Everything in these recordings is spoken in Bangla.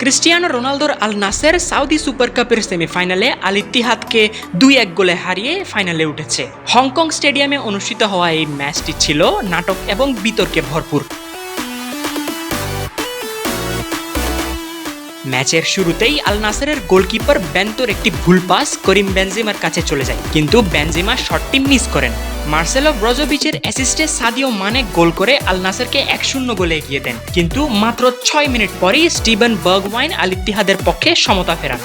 ক্রিস্টিয়ানো রোনালদোর আল নাসের সাউদি সুপার কাপের সেমিফাইনালে আল ইতিহাদকে দুই এক গোলে হারিয়ে ফাইনালে উঠেছে। হংকং স্টেডিয়ামে অনুষ্ঠিত হওয়া এই ম্যাচটি ছিল নাটক এবং বিতর্কে ভরপুর। ম্যাচের শুরুতেই আল নাসেরের গোলকিপার বেন্তোর একটি ভুল পাস করিম বেনজিমার কাছে চলে যায়। কিন্তু বেনজিমা শটটি মিস করেন। মার্সেলো ব্রজোভিচের অ্যাসিস্টে সাদিও মানে গোল করে আল নাসেরকে এক শূন্য গোলে এগিয়ে দেন। কিন্তু মাত্র ছয় মিনিট পরেই স্টিভেন বার্গওয়াইন আল ইতিহাদের পক্ষে সমতা ফেরান।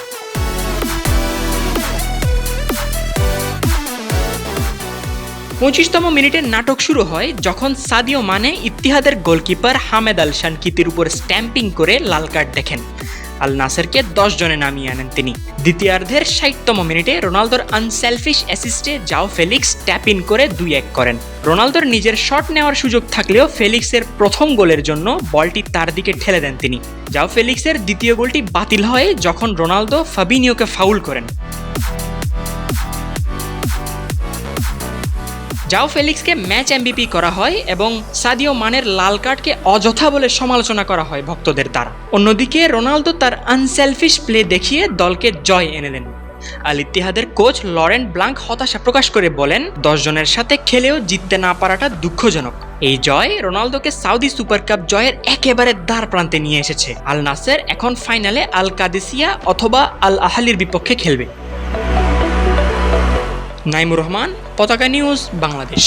পঁচিশতম মিনিটে নাটক শুরু হয় যখন সাদিও মানে ইতিহাদের গোলকিপার হামেদ আল শানকিতির উপর স্ট্যাম্পিং করে লাল কার্ড দেখেন। আল নাসেরকে দশ জনে নামিয়ে আনেন তিনি। দ্বিতীয়ার্ধের ষাটতম মিনিটে রোনালদোর আনসেলফিশ অ্যাসিস্টে যাও ফেলিক্স ট্যাপ ইন করে দুই এক করেন। রোনালদোর নিজের শট নেওয়ার সুযোগ থাকলেও ফেলিক্সের প্রথম গোলের জন্য বলটি তার দিকে ঠেলে দেন তিনি। যাও ফেলিক্সের দ্বিতীয় গোলটি বাতিল হয় যখন রোনালদো ফাবিনিওকে ফাউল করেন। যাও ফেলিক্সকে ম্যাচ এমবিপি করা হয় এবং সাদিও মানের লাল কার্ডকে অযথা বলে সমালোচনা করা হয় ভক্তদের দ্বারা। অন্যদিকে রোনালদো তার আনসেলফিশ প্লে দেখিয়ে দলকে জয় এনে দেন। আল ইতিহাদের কোচ লরেন্ট ব্লাঙ্ক হতাশা প্রকাশ করে বলেন জনের সাথে খেলেও জিততে না পারাটা দুঃখজনক। এই জয় রোনালদোকে সাউদি সুপার কাপ জয়ের একেবারে দ্বার প্রান্তে নিয়ে এসেছে। আল নাসের এখন ফাইনালে আল কাদেসিয়া অথবা আল আহালির বিপক্ষে খেলবে। নাইমুর রহমান পতাকা নিউজ বাংলাদেশ।